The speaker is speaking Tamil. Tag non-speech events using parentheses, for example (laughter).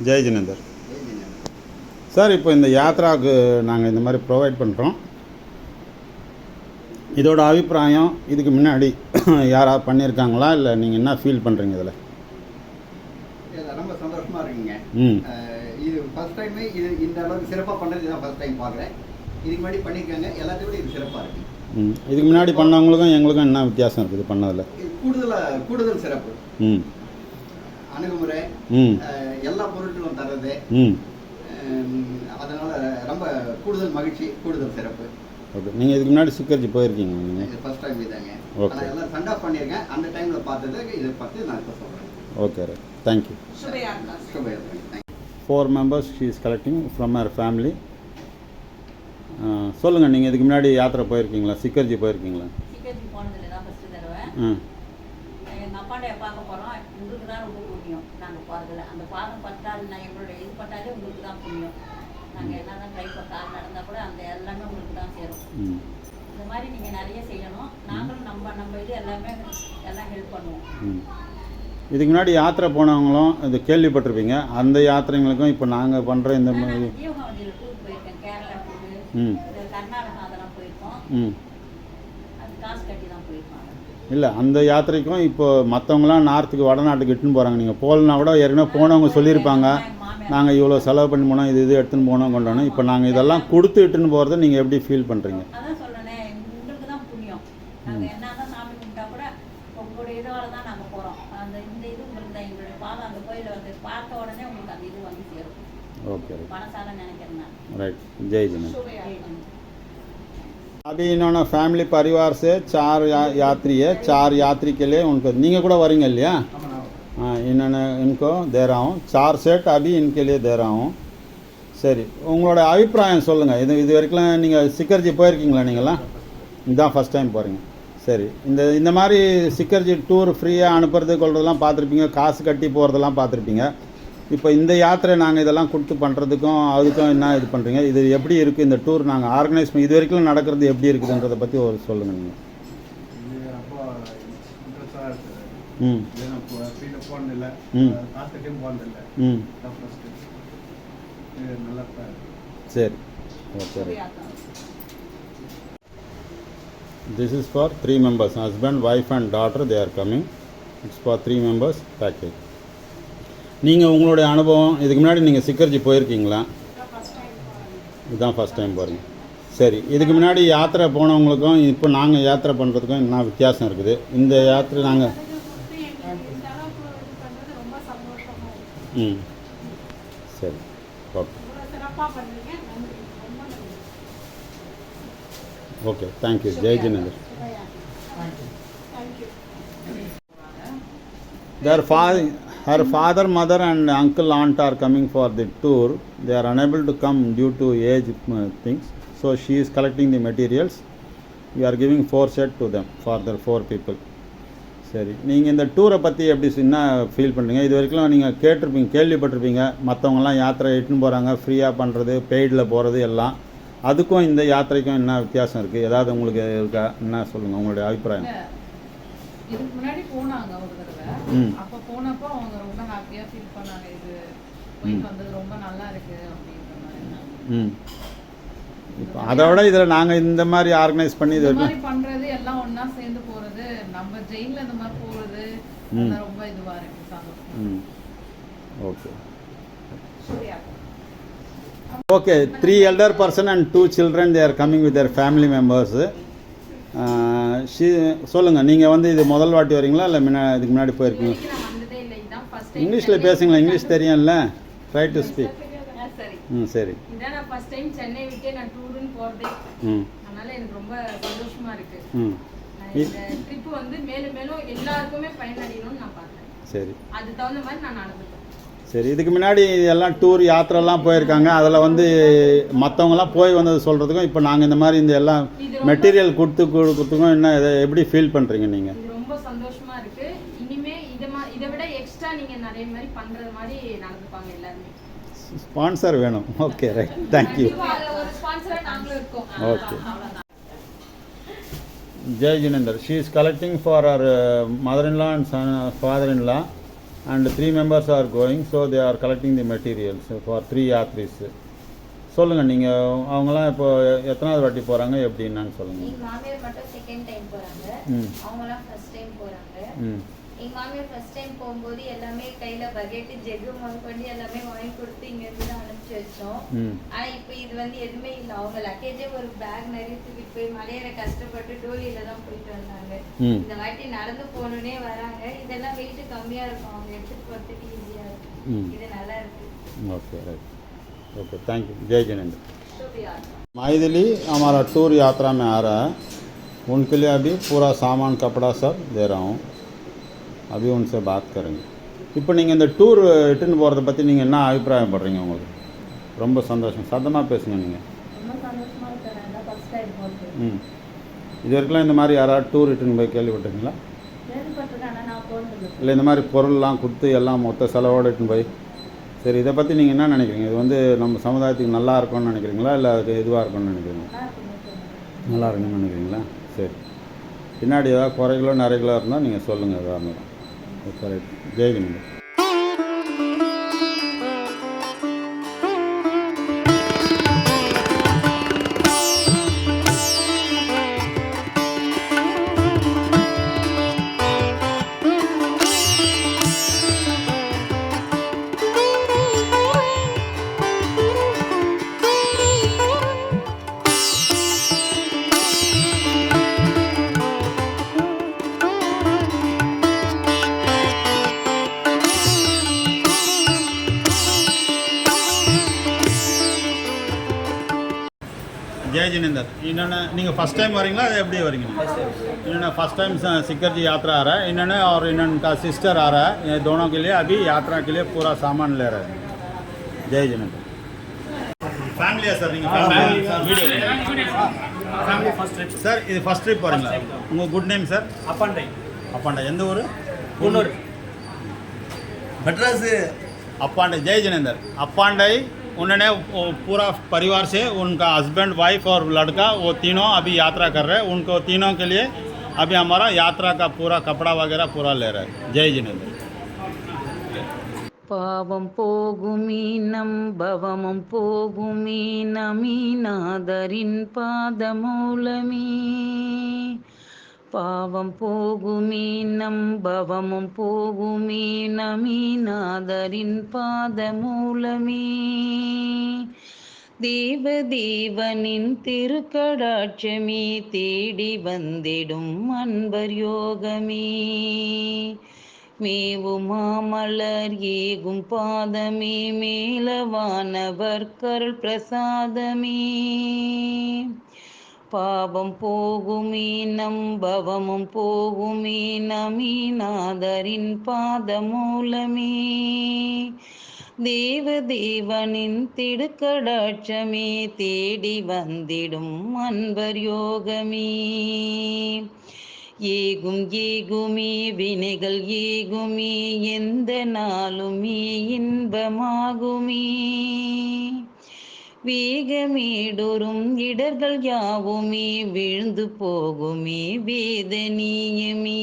ஜெய் ஜினேந்தர் சார் இப்போ இந்த யாத்ராவுக்கு நாங்கள் இந்த மாதிரி ப்ரொவைட் பண்ணுறோம் இதோட அபிப்பிராயம் இதுக்கு முன்னாடி (clears throat) யாராவது பண்ணியிருக்காங்களா? இல்லை நீங்கள் என்ன ஃபீல் பண்ணுறீங்க இதில்? ரொம்ப சந்தோஷமா இருக்குங்க. இது ஃபர்ஸ்ட் டைம் இது இந்த அளவுக்கு சிறப்பாக பண்ணுறது தான் ஃபர்ஸ்ட் டைம் பார்க்குறேன் இதுக்கு முன்னாடி பண்ணியிருக்காங்க எல்லாத்தையும் இது சிறப்பாக இருக்கு. ம். இதுக்கு முன்னாடி பண்ணவங்களுக்கும் எங்களுக்கும் என்ன வித்தியாசம் இருக்குது பண்ணதில்? கூடுதலாக கூடுதல் சிறப்பு. ம். அணுகுமுறை எல்லா பொருட்களும் அஹ் அதனால ரொம்ப கூடுதல் மகிழ்ச்சி கூடுதல் சிறப்பு. ஓகே. நீங்கள் இதுக்கு முன்னாடி சிக்கர்ஜி போயிருக்கீங்க நீங்கள் இது ஃபர்ஸ்ட் டைம் இதாங்க. ஆனால் எல்லாம் சண்டா பண்ணியிருக்கேன் அந்த டைமில் பார்த்தது இதை பார்த்து நான் இப்போ சொல்கிறேன் okay right. Thank you Subhayatra four members she is collecting from our family சொல்லுங்கள் நீங்கள் இதுக்கு முன்னாடி யாத்திரை போயிருக்கீங்களா? சிக்கர்ஜி போயிருக்கீங்களா? ம் அப்பாண்டைய பார்க்க போகிறோம் உங்களுக்கு தான் ரொம்ப புண்ணியம். நாங்கள் போகிறதில்ல அந்த பாதம் பட்டால் நான் எங்களுடைய இது பட்டாலே உங்களுக்கு தான் புண்ணியம். நாங்கள் என்ன தான் ட்ரை கார் நடந்தால் கூட அந்த எல்லாமே உங்களுக்கு தான் சேரும். ம். இந்த மாதிரி நீங்கள் நிறைய செய்யணும். நாங்களும் நம்ம நம்ம இது எல்லாமே எல்லாம் ஹெல்ப் பண்ணுவோம். ம். இதுக்கு முன்னாடி யாத்திரை போனவங்களும் இது கேள்விப்பட்டிருப்பீங்க. அந்த யாத்திரைங்களுக்கும் இப்போ நாங்கள் பண்ணுற இந்த மாதிரி போயிருக்கேன். கேரளா டூரு ம். இது கர்நாடகா அதெல்லாம் போயிருக்கோம். ம். அது காசு கட்டி தான் போயிருக்கோம் இல்லை அந்த யாத்திரைக்கும் இப்போ மற்றவங்களாம் நார்த்துக்கு வடநாட்டுக்கு இட்டுன்னு போகிறாங்க நீங்கள் போகலனா கூட ஏற்கனவே போனவங்க சொல்லியிருப்பாங்க. நாங்கள் இவ்வளோ செலவு பண்ணி போனோம் இது இது எடுத்துன்னு போனோம் கொண்டோம் இப்போ நாங்கள் இதெல்லாம் கொடுத்து இட்டுன்னு போகிறத நீங்கள் எப்படி ஃபீல் பண்ணுறீங்க ஓகே ரைட் ஜெய் ஜெயஜன். अभी इन्होंने फैमिली परिवार से चार या, यात्री है चार यात्री के लिए उनको नहीं கூட வரீங்க இல்லையா हाँ इन्होंने इनको दे रहा हूँ चार सेट अभी इनके लिए दे रहा हूँ சரி உங்களோட அபிப்பிராயம் சொல்லுங்கள் இது இது வரைக்கும் நீங்கள் சிக்கர்ஜி போயிருக்கீங்களா நீங்களாம் இதுதான் ஃபஸ்ட் டைம் போகிறீங்க சரி இந்த இந்த மாதிரி சிக்கர்ஜி டூர் ஃப்ரீயாக அனுப்புறது கொள்றதெல்லாம் பார்த்துருப்பீங்க காசு கட்டி போகிறதெல்லாம் பார்த்துருப்பீங்க இப்போ இந்த யாத்திரை நாங்கள் இதெல்லாம் கொடுத்து பண்ணுறதுக்கும் அதுக்கும் என்ன இது பண்ணுறீங்க இது எப்படி இருக்குது இந்த டூர் நாங்கள் ஆர்கனைஸ் பண்ணி இது வரைக்கும் நடக்கிறது எப்படி இருக்குதுன்றதை பற்றி ஒரு சொல்லுங்கள் நீங்கள் ம். ம். சரி. Okay Subhayatra. This is for three members, husband, wife and daughter, they are coming. It's for three members package. நீங்கள் உங்களுடைய அனுபவம் இதுக்கு முன்னாடி நீங்கள் சிக்கர்ஜி போயிருக்கீங்களா? இதுதான் ஃபஸ்ட் டைம் போகிறீங்க சரி இதுக்கு முன்னாடி யாத்திரை போனவங்களுக்கும் இப்போ நாங்கள் யாத்திரை பண்ணுறதுக்கும் என்ன வித்தியாசம் இருக்குது? இந்த யாத்திரை நாங்கள் ரொம்ப சந்தோஷமா இருக்கு ம். சரி okay. Okay thank you Jai Jinendra Their father, her father, mother, and uncle, aunt are coming for the tour. They are unable to come due to age uh, things. So she is collecting the materials. We are giving four set to them for the four people. சரி நீங்கள் இந்த டூரை பற்றி எப்படி என்ன ஃபீல் பண்ணுறீங்க இது வரைக்கும் நீங்கள் கேட்டிருப்பீங்க கேள்விப்பட்டிருப்பீங்க மற்றவங்களாம் யாத்திரை இட்டுன்னு போகிறாங்க ஃப்ரீயாக பண்ணுறது பெய்டில் போகிறது எல்லாம் அதுக்கும் இந்த யாத்திரைக்கும் என்ன வித்தியாசம் இருக்குது ஏதாவது உங்களுக்கு இருக்கா என்ன சொல்லுங்கள் உங்களுடைய அபிப்பிராயம் இதுக்கு முன்னாடி போனாங்க ஒரு தடவை. அப்ப போனப்போ அவங்க ரொம்ப ஹாப்பியா ஃபீல் பண்ணாங்க. இது போயிட்டு வந்தது ரொம்ப நல்லா இருக்கு அப்படின்ற மாதிரி ம். இப்போ அதை விட இதில் நாங்கள் இந்த மாதிரி ஆர்கனைஸ் பண்ணி இது மாதிரி பண்றது எல்லாம் ஒண்ணா சேர்ந்து போறது நம்ம ஜெயில இந்த மாதிரி. அதெல்லாம் ரொம்ப இதுவா இருக்கு சந்தோஷம். Okay. Okay three elder person and two children they're coming with their family members she சொல்லுங்கள் நீங்கள் வந்து இது முதல் வாட்டி வரீங்களா இல்லை முன்னா இதுக்கு முன்னாடி போயிருக்கீங்க இங்கிலீஷில் பேசுங்களா இங்கிலீஷ் தெரியும்ல? ட்ரை டு ஸ்பீக் ம் சரி. இதான் நான் ஃபர்ஸ்ட் டைம் சென்னை விட்டே நான் டூருன்னு போகிறதே ம். அதனால எனக்கு ரொம்ப சந்தோஷமா இருக்கு. ம். நான் இந்த ட்ரிப் வந்து மேலும் மேலும் எல்லாருக்குமே பயனடையணும்னு நான் பார்க்குறேன் சரி. அது தகுந்த மாதிரி நான் நடந்துப்பேன். சரி இதுக்கு முன்னாடி எல்லாம் டூர் யாத்திரைலாம் போயிருக்காங்க. அதில் வந்து மற்றவங்களாம் போய் வந்தது சொல்கிறதுக்கும் இப்போ நாங்கள் இந்த மாதிரி இந்த எல்லாம் மெட்டீரியல் கொடுத்து கொடுத்துக்கும் என்ன இதை எப்படி ஃபீல் பண்ணுறீங்க நீங்கள் ரொம்ப சந்தோஷமா இருக்கு. இனிமே இதை மா இதை விட எக்ஸ்ட்ரா நீங்க நிறைய மாதிரி பண்றது மாதிரி நடந்துப்பாங்க எல்லாருமே. ஸ்பான்சர் வேணும். ஓகே ரைட் தேங்க்யூ கண்டிப்பா அதுல ஒரு ஸ்பான்சரா நாங்களும் இருக்கோம். Okay Jai Jinendra she is collecting for our mother in law and son father in law and three members are going so they are collecting the materials for three yatris சொல்லுங்கள் நீங்கள் அவங்களாம் இப்போ எத்தனாவது வாட்டி போகிறாங்க எப்படி என்னன்னு சொல்லுங்கள் எங்க மாமியார் மட்டும் செகண்ட் டைம் போறாங்க. ம். அவங்கலாம் ஃபர்ஸ்ட் டைம் போறாங்க. ம் எங்க மாமியார் ஃபர்ஸ்ட் டைம் போகும்போது எல்லாமே கையில பக்கெட் ஜெகு பண்ணி எல்லாமே வாங்கி கொடுத்து இங்க இருந்து தான் அனுப்பிச்சு வச்சோம் ம் ஆனா இப்போ இது வந்து எதுவுமே இல்லை அவங்க லக்கேஜே ஒரு பேக் நிறைய தூக்கிட்டு போய் மலையேற கஷ்டப்பட்டு டோலியில தான் போயிட்டு வந்தாங்க ம் இந்த வாட்டி நடந்து போகணுன்னே வராங்க இதெல்லாம் வெயிட் கம்மியா இருக்கும் அவங்க எடுத்துட்டு போறதுக்கு ஈஸியா இருக்கும் ம் இது நல்லா இருக்கு okay right okay thank you जय जिनेन्द्र शुभ यात्रा माइदिली हमारा टूर यात्रा में आ रहा है उनके लिए अभी पूरा सामान कपड़ा सब दे रहा हूँ अभी उनसे बात करेंगे இப்போ நீங்கள் இந்த டூர் இட்டுன்னு போகிறத பற்றி நீங்கள் என்ன அபிப்பிராயப்படுறீங்க உங்களுக்கு ரொம்ப சந்தோஷம் சத்தமாக பேசுங்க நீங்கள் ரொம்ப சந்தோஷமா இருக்கிறேன் நான் ஃபர்ஸ்ட் டைம் போகிறது ம் இது வரைக்கும் இந்த மாதிரி யாராவது டூர் இட்டுன்னு போய் கேள்விப்பட்டிருக்கீங்களா கேள்விப்பட்டிருக்கேன் ஆனால் நான் போனது இல்லை இந்த மாதிரி பொருள்லாம் கொடுத்து எல்லாம் மொத்த செலவோடு இட்டுன்னு போய் சரி இதை பற்றி நீங்கள் என்ன நினைக்கிறீங்க இது வந்து நம்ம சமுதாயத்துக்கு நல்லா இருக்கும்னு நினைக்கிறீங்களா இல்லை அது இதுவாக இருக்கும்னு நினைக்கிறீங்களா நல்லா இருக்குன்னு நல்லா இருக்குன்னு நினைக்கிறீங்களா சரி பின்னாடி ஏதாவது குறைகளோ நிறைகளோ இருந்தால் நீங்கள் சொல்லுங்கள் எதாக இருந்தாலும் અત્યારે જય જગન્નાથ जय जिनेंद्र इन्होंने நீங்கள் ஃபஸ்ட் டைம் வரீங்களா அது எப்படி வரீங்க इन्होंने फर्स्ट टाइम सिक्कर जी यात्रा आ रहा है इन्होंने और इन्होंने सिस्टर आ रहा है ये दोनों के लिए अभी यात्रा के लिए पूरा सामान ले रहे हैं जय जिनेंद्र ஃபேமிலியா சார் நீங்கள் ஃபேமிலி ஃபர்ஸ்ட் ட்ரிப் சார் இது ஃபஸ்ட் ட்ரிப் வரீங்களா உங்கள் குட் நேம் சார் அப்பாண்டை அப்பாண்டா எந்த ஊர் குன்னூர் மெட்ராஸு अपांडे जय जिनेंद्र अपांडे उन्होंने वो पूरा परिवार से उनका हस्बैंड वाइफ और लड़का वो तीनों अभी यात्रा कर रहे हैं उनको तीनों के लिए अभी हमारा यात्रा का पूरा कपड़ा वगैरह पूरा ले रहे हैं जय जिनेंद्र பாவம் போகுமீ நம் பவமும் போகுமீ நமீநாதரின் பாதமூலமே பாவம் போகுமே நம் பவமும் போகுமீ நமீநாதரின் பாதமூலமே. தேவ தேவனின் திருக்கடாட்சமே தேடி வந்திடும் அன்பர் யோகமே. மேவும் மாமலர் ஏகும் பாதமே மேலவானவர் கருள் பிரசாதமே. பாவம் போகுமே நம்பவமும் போகுமே நமீநாதரின் பாதமூலமே. தேவ தேவனின் திடுக்கடாட்சமே தேடி வந்திடும் அன்பர் யோகமே. ஏகும் ஏகுமே வினைகள் ஏகுமே எந்த நாளுமே இன்பமாகுமே. வேகமேடொரும் இடர்கள் யாவுமே விழுந்து போகுமே வேதனியமே.